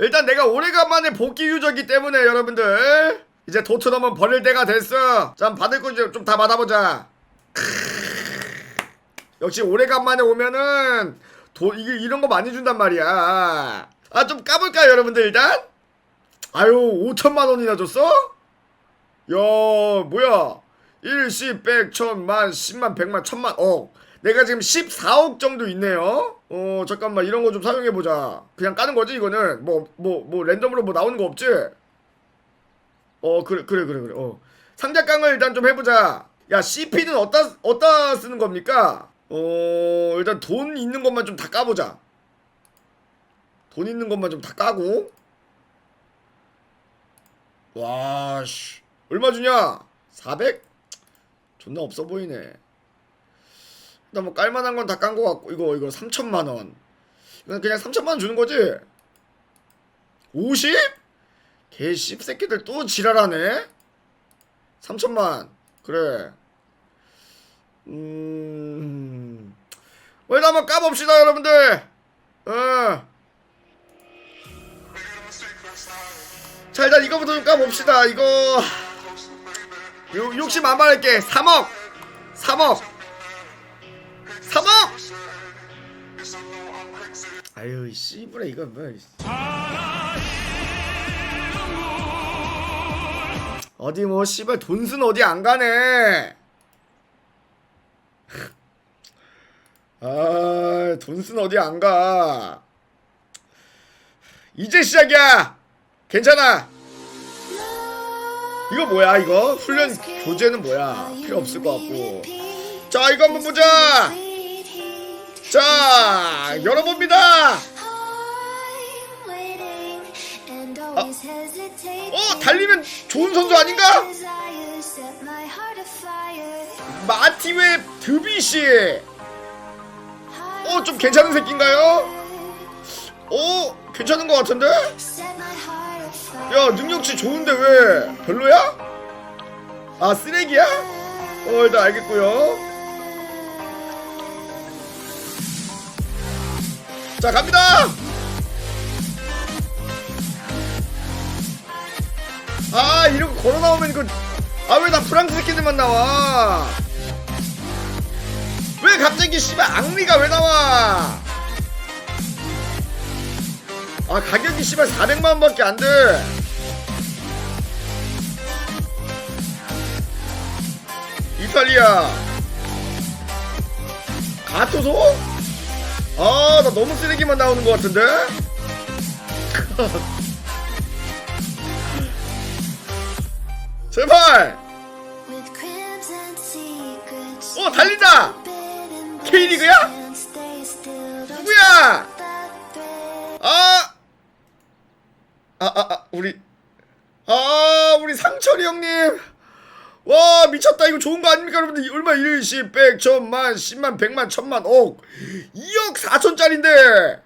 일단 내가 오래간만에 복귀 유저기 때문에 여러분들 이제 도트넘은 버릴 때가 됐어. 자 받을 거좀 다 받아보자. 역시 오래간만에 오면은 도 이게 이런 거 많이 준단 말이야. 아 좀 까볼까요 여러분들 일단? 아유 5천만 원이나 줬어? 야 뭐야 1, 10, 100, 1000만, 10만, 100만, 1000만, 억 내가 지금 14억 정도 있네요. 어 잠깐만 이런 거 좀 사용해 보자. 그냥 까는 거지 이거는? 뭐뭐 뭐 랜덤으로 뭐 나오는 거 없지? 어 그래 그래 그래 그래. 어. 상자 깡을 일단 좀 해보자. 야 CP는 어디다 어디다 쓰는 겁니까? 어 일단 돈 있는 것만 좀 다 까보자. 돈 있는 것만 좀 다 까고. 와씨. 얼마 주냐? 400? 존나 없어 보이네 일단 뭐 깔만한 건 다 깐 거 같고 이거 이거 3천만 원. 이건 그냥 3천만 원 주는 거지? 50? 개 씹새끼들 또 지랄하네? 3천만 그래. 음. 뭐, 일단 한번 까봅시다 여러분들. 어. 자 일단 이거부터 좀 까봅시다. 이거. 요, 욕심 안 말할게. 3억. 3억 3억 아유 이 씨부레 이거 뭐 이- 어디 뭐 씨발 돈순 어디 안 가네. 아 돈순 어디 안 가. 이제 시작이야. 괜찮아. 이거 뭐야 이거? 훈련 교재는 뭐야? 필요 없을 것 같고. 자 이거 한번 보자 자 열어봅니다. 어 달리면 좋은 선수 아닌가? 마티웨 드비시. 어 좀 괜찮은 새끼인가요? 어 괜찮은 것 같은데? 야 능력치 좋은데 왜? 별로야? 아 쓰레기야? 어 일단 알겠고요 자 갑니다! 아거 걸어 나오면 이거 아왜다 프랑스 새끼들만 나와? 왜 갑자기 씨발 앙리가 왜 나와? 아 가격이 씨발 400만원 밖에 안돼. 이탈리아. 가토소? 아 나 너무 쓰레기만 나오는 것 같은데 제발 어 달린다 K리그야? 누구야 아! 아, 아, 아, 우리. 아, 우리 상철이 형님. 와, 미쳤다. 이거 좋은 거 아닙니까, 여러분들? 얼마 1, 10, 100, 1000만, 10만, 100만, 1000만, 억. 2억 4천짜린데.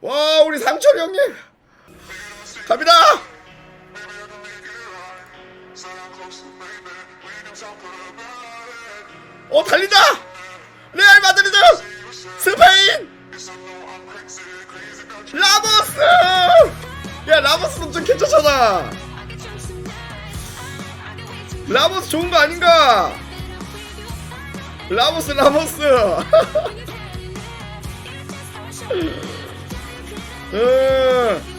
와, 우리 상철이 형님. 갑니다. 어, 달린다. 레알 마드리드. 스페인. 라모스! 야 라모스는 좀 괜찮잖아 라모스 좋은 거 아닌가? 라모스 라모스 음.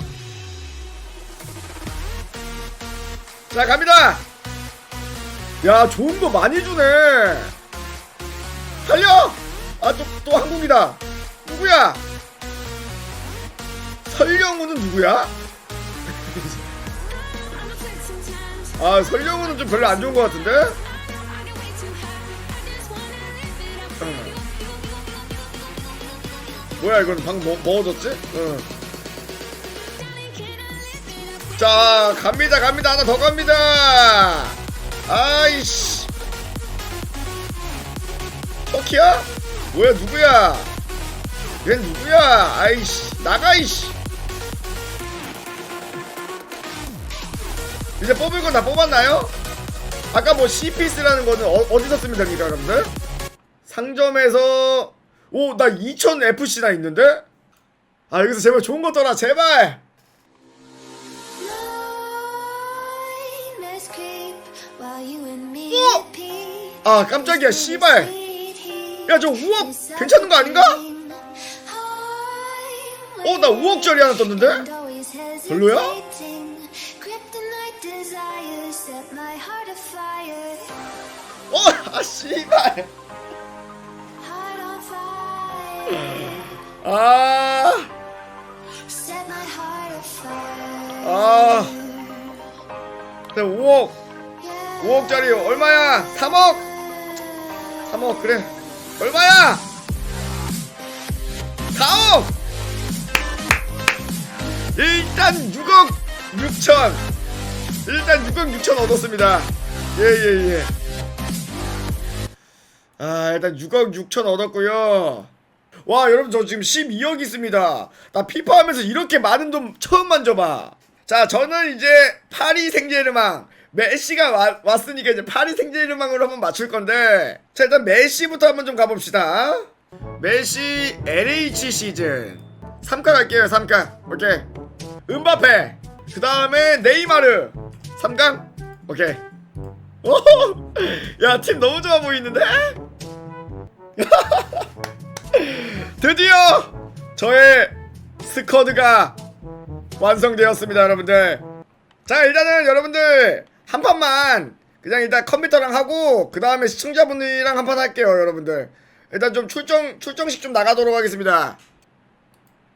자 갑니다 야 좋은 거 많이 주네 달려 아또 또 한국이다 누구야 설령우는 누구야? 아 설령우는 좀 별로 안 좋은 것 같은데? 응. 뭐야 이건 방금 뭐, 뭐 얻었지? 응. 자 갑니다 갑니다 하나 더 갑니다 아이씨 터키야? 뭐야 누구야 얘 누구야 아이씨 나가 이씨 이제 뽑을 건 다 뽑았나요? 아까 뭐 CPS라는 거는 어, 디서 쓰면 됩니까, 여러분들? 상점에서 오, 나 2000 FC나 있는데? 아, 여기서 제발 좋은 거 떠라, 제발! 오! 아, 깜짝이야, 씨발! 야, 저 우억 괜찮은 거 아닌가? 어, 나 우억짜리 하나 떴는데? 별로야? 아 씨발. 아. 아. 내 5억 Yeah. 5억짜리 얼마야 3억 3억 그래 얼마야 4억 일단 6억 6천 일단 6억 6천 얻었습니다 예예예 아 일단 6억 6천 얻었고요. 와 여러분 저 지금 12억 있습니다. 나 피파 하면서 이렇게 많은 돈 처음 만져봐. 자 저는 이제 파리 생제르망. 메시가 와- 왔으니까 이제 파리 생제르망으로 한번 맞출 건데. 자 일단 메시부터 한번 좀 가봅시다. 메시 LH 시즌. 3카 갈게요 3카 오케이. 은바페. 그 다음에 네이마르. 3강? 오케이. 야팀 너무 좋아 보이는데 드디어 저의 스쿼드가 완성되었습니다 여러분들. 자 일단은 여러분들 한 판만 그냥 일단 컴퓨터랑 하고 그 다음에 시청자분들이랑 한 판 할게요 여러분들. 일단 좀 출정 출정식 좀 나가도록 하겠습니다.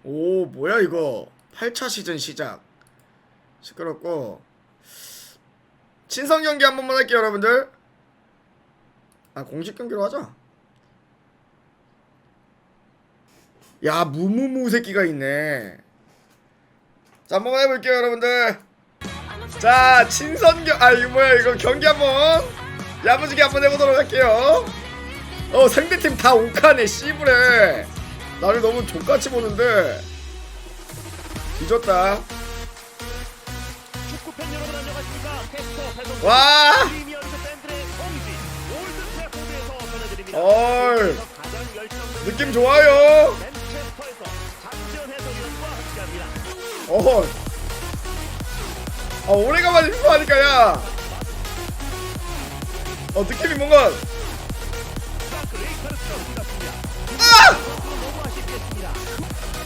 오 뭐야 이거? 8차 시즌 시작. 시끄럽고. 친선 경기 한 번만 할게요 여러분들. 아 공식 경기로 하자 야 무무무 새끼가 있네. 자 한번 해볼게요 여러분들. 자 친선경 아 이거 뭐야 이거 경기 한번 야무지게 한번 해보도록 할게요. 어 상대팀 다 옥하네 씨부래 나를 너무 족같이 보는데. 뒤졌다. 와! 열정적인 느낌 좋아요 어. 아 오래간만에 피파 하니까 야. 어 느낌이 뭔가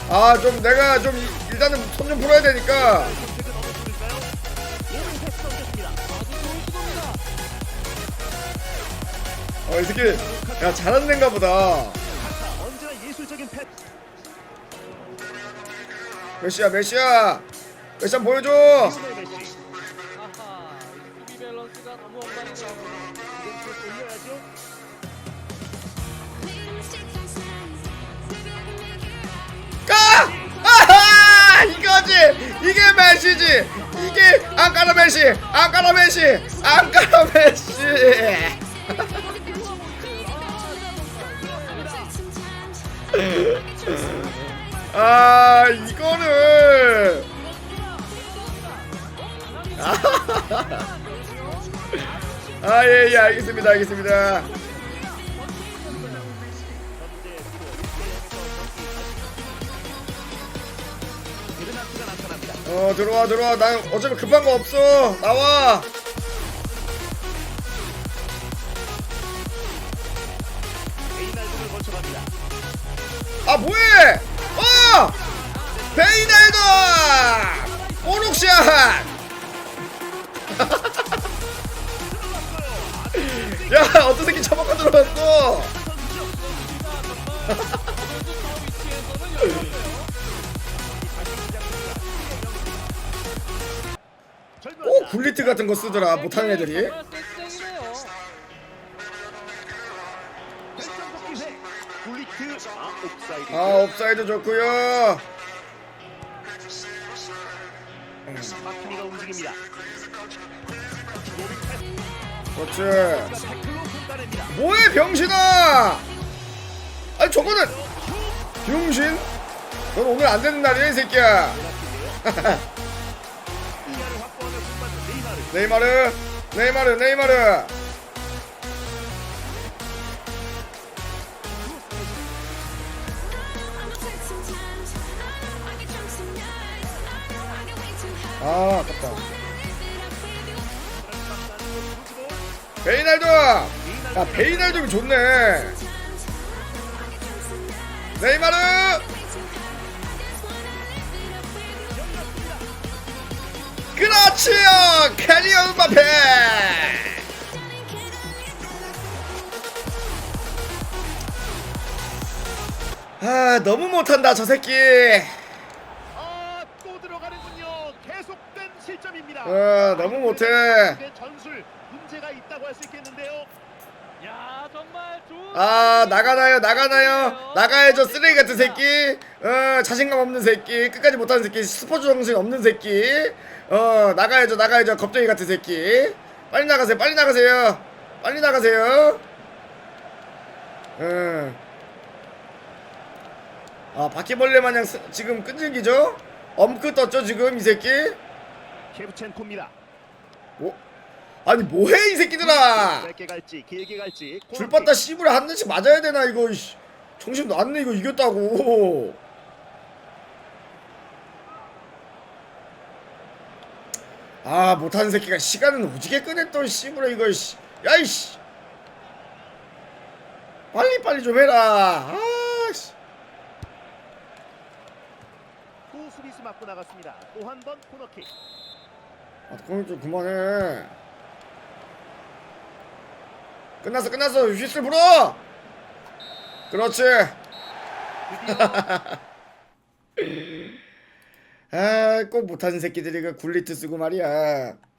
아! 아 좀 내가 좀 이- 일단은 손 좀 풀어야 되니까 선택은 어느 쪽일까요? 오른 패스 넘겼습니다 아주 좋은 시도입니다 어이 새끼 야 잘하는 애인가 보다 메시야 메시야 메시 한번 보여줘. 가! 아하! 이거지! 이게 메시지! 이게 안까라 메시! 안까라 메시! 안까라 메시! 아 이 아예예 예, 알겠습니다 알겠습니다. 현재 스코어 1대 0에서 경기 베르나트가 나타납니다 어 들어와 들어와. 나 어차피 급한 거 없어. 나와. 아 뭐해? 어! 베이날도 오룩샷 야 어떤 새끼 처먹고 들어갔어? 오 굴리트 같은 거 쓰더라 못하는 애들이. 아 옵사이드 아 옵사이드 좋고요. 마키니가 움직입니다 그렇지. 뭐해 병신아! 아니 저거는 병신? 넌 오늘 안 되는 날이야 이 새끼야. 네이마르 네이마르 네이마르. 아 아깝다 베이날도 야 베이날도 좋네 네이마르 그렇지요 캐리어 음바페 아 너무 못한다 저 새끼 아, 또 들어가는군요. 계속된 실점입니다. 아, 너무 못해. 전술 있다고 할 수 있겠는데요. 야 정말 좋은 아 나가나요? 나가나요? 나가야죠 쓰레기 같은 새끼. 어 자신감 없는 새끼. 끝까지 못하는 새끼. 스포츠 정신 없는 새끼. 어 나가야죠 나가야죠. 겁쟁이 같은 새끼. 빨리 나가세요 빨리 나가세요. 빨리 나가세요. 어아 바퀴벌레 마냥 스- 지금 끈질기죠? 엄크 떴죠 지금 이 새끼? 셰프첸코입니다. 뭐 아니 뭐해 이 새끼들아 짧게 갈지 길게 갈지 줄. 봤다 씨부레 한 대씩 맞아야 되나 이거 이씨. 정신 놨네 이거 이겼다고 아 못하는 새끼가 시간은 오지게 또 씨부레 이거 씨. 야이씨 빨리 빨리 좀 해라 아씨 또 수비수 맞고 나갔습니다. 또 한 번 코너킥. 아 그럼 좀 그만해 끝났어 끝났어. 휘슬 불어! 그렇지. 드디어 아, 꼭 못하는 새끼들이 그 굴리트 쓰고 말이야.